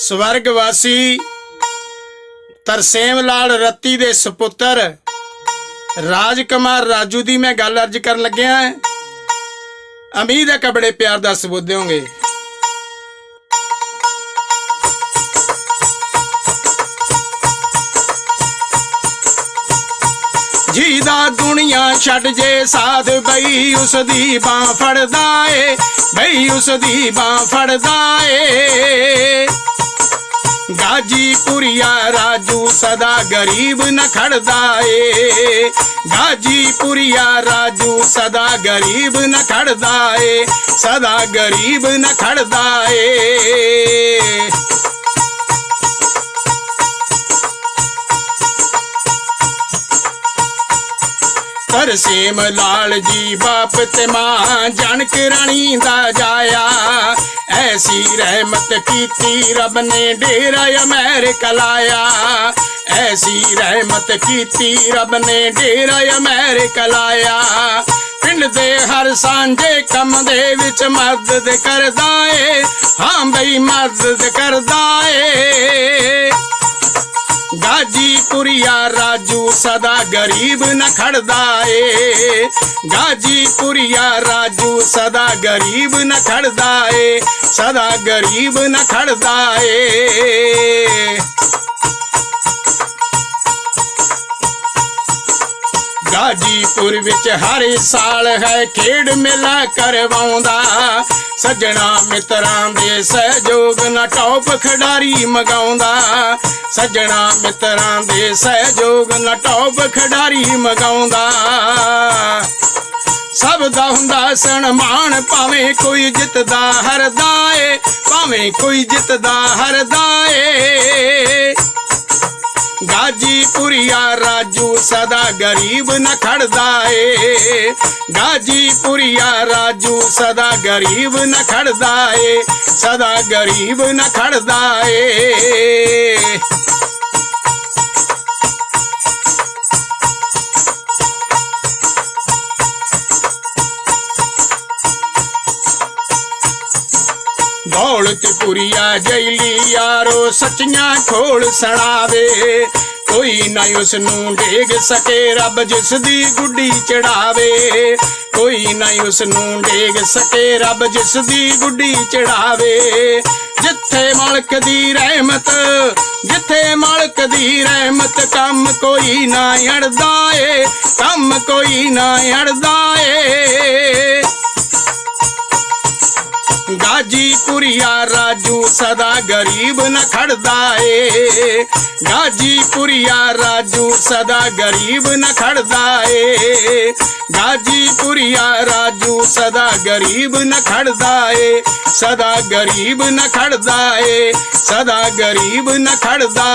ਸਵਰਗ ਵਾਸੀ ਤਰਸੇਮ ਲਾਲ ਰੱਤੀ ਦੇ ਸੁਪੁੱਤਰ ਰਾਜਕੁਮਾਰ ਰਾਜੂ ਦੀ ਮੈਂ ਗੱਲ ਅਰਜ ਕਰਨ ਲੱਗਿਆ ਹਾਂ। ਉਮੀਦ ਹੈ ਕਿ ਬੜੇ ਪਿਆਰ ਦਾ ਸਬੂਤ ਦਿਓਗੇ। ਜਿਹਦਾ ਦੁਨੀਆ ਛੱਡ ਜੇ ਸਾਧ ਬਈ ਉਸ ਦੀ ਬਾਹ ਫੜਦਾ ਏ, ਬਈ ਉਸ ਦੀ ਬਾਹ ਫੜਦਾ ਏ। ਗਾਜੀਪੁਰੀਆ ਰਾਜੂ ਸਦਾ ਗਰੀਬ ਨ ਖੜਦਾ ਏ ਗਾਜੀਪੁਰੀਆ ਰਾਜੂ ਸਦਾ ਗਰੀਬ ਨ ਖੜਦਾ ਏ ਸਦਾ ਗਰੀਬ ਨ ਖੜਦਾ ਏ ਤਰਸੇਮ ਲਾਲ ਜੀ ਬਾਪ ਤੇ ਮਾਂ ਜਣਕ ਰਾਣੀ ਦਾ ਜਾਇਆ ਐਸੀ ਰਹਿਮਤ ਕੀਤੀ, ਰੱਬ ਨੇ ਡੇਰਾ ਅਮਰੀਕਾ ਲਾਇਆ। ਐਸੀ ਰਹਿਮਤ ਕੀਤੀ, ਰੱਬ ਨੇ ਡੇਰਾ ਅਮਰੀਕਾ ਲਾਇਆ। ਪਿੰਡ ਦੇ ਹਰ ਸਾਂਝੇ ਕੰਮ ਦੇ ਵਿੱਚ ਮਦਦ ਕਰਦਾ ਏ। ਹਾਂ ਬਈ, ਮਦਦ ਕਰਦਾ ਏ। ਗਾਜੀਪੁਰੀਆ ਰਾਜੂ ਸਦਾ ਗਰੀਬ ਨਾ ਖੜਦਾ ਏ ਗਾਜੀਪੁਰੀਆ ਰਾਜੂ ਸਦਾ ਗਰੀਬ ਨਾ ਖੜਦਾ ਏ ਸਦਾ ਗਰੀਬ ਨਾ ਖੜਦਾ ਏ ਹਾਜੀਪੁਰ ਵਿੱਚ ਹਰ ਸਾਲ ਹੈ ਖੇਡ ਮੇਲਾ ਕਰਵਾਉਂਦਾ। ਸੱਜਣਾ ਮਿੱਤਰਾਂ ਦੇ ਸਹਿਯੋਗ ਨਾਲ ਟੌਪ ਖਿਡਾਰੀ ਮਗਾਉਂਦਾ। ਸੱਜਣਾ ਮਿੱਤਰਾਂ ਦੇ ਸਹਿਯੋਗ ਨਾਲ ਟੌਪ ਖਿਡਾਰੀ ਮਗਾਉਂਦਾ। ਸਭ ਦਾ ਹੁੰਦਾ ਸਨਮਾਨ, ਭਾਵੇਂ ਕੋਈ ਜਿੱਤਦਾ ਹਰਦਾ ਏ, ਭਾਵੇਂ ਕੋਈ ਜਿੱਤਦਾ ਹਰਦਾ ਏ। ਗਾਜੀਪੁਰੀਆ ਰਾਜੂ ਸਦਾ ਗਰੀਬ ਨ ਖੜਦਾ ਏ। ਗਾਜੀਪੁਰੀਆ ਰਾਜੂ ਸਦਾ ਗਰੀਬ ਨ ਖੜਦਾ ਏ। ਸਦਾ ਗਰੀਬ ਨ ਖੜਦਾ ਏ। ਦੌਲਤਪੁਰੀਆ ਜੈਲੀ ਯਾਰੋ ਸੱਚੀਆਂ ਖੋਲ ਸੜਾਵੇ। ਕੋਈ ਨਾ ਉਸ ਨੂੰ ਡੇਗ ਸਕੇ, ਰੱਬ ਜਿਸ ਦੀ ਗੁੱਡੀ ਚੜਾਵੇ। ਕੋਈ ਨਾ ਉਸ ਨੂੰ ਡੇਗ ਸਕੇ, ਰੱਬ ਜਿਸ ਦੀ ਗੁੱਡੀ ਚੜਾਵੇ। ਜਿੱਥੇ ਮਾਲਕ ਦੀ ਰਹਿਮਤ, ਜਿੱਥੇ ਮਾਲਕ ਦੀ ਰਹਿਮਤ, ਕੰਮ ਕੋਈ ਨਾ ਅੜਦਾ ਏ, ਕੰਮ ਕੋਈ ਨਾ ਅੜਦਾ ਏ। ਗਾਜੀਪੁਰੀਆ ਰਾਜੂ ਸਦਾ ਗਰੀਬ ਨ ਖੜਦਾ ਏ। ਗਾਜੀਪੁਰੀਆ ਰਾਜੂ ਸਦਾ ਗਰੀਬ ਨ ਖੜਦਾ ਏ। ਗਾਜੀਪੁਰੀਆ ਰਾਜੂ ਸਦਾ ਗਰੀਬ ਨ ਖੜਦਾ ਏ। ਸਦਾ ਗਰੀਬ ਨ ਖੜਦਾ ਏ, ਸਦਾ ਗਰੀਬ ਨ ਖੜਦਾ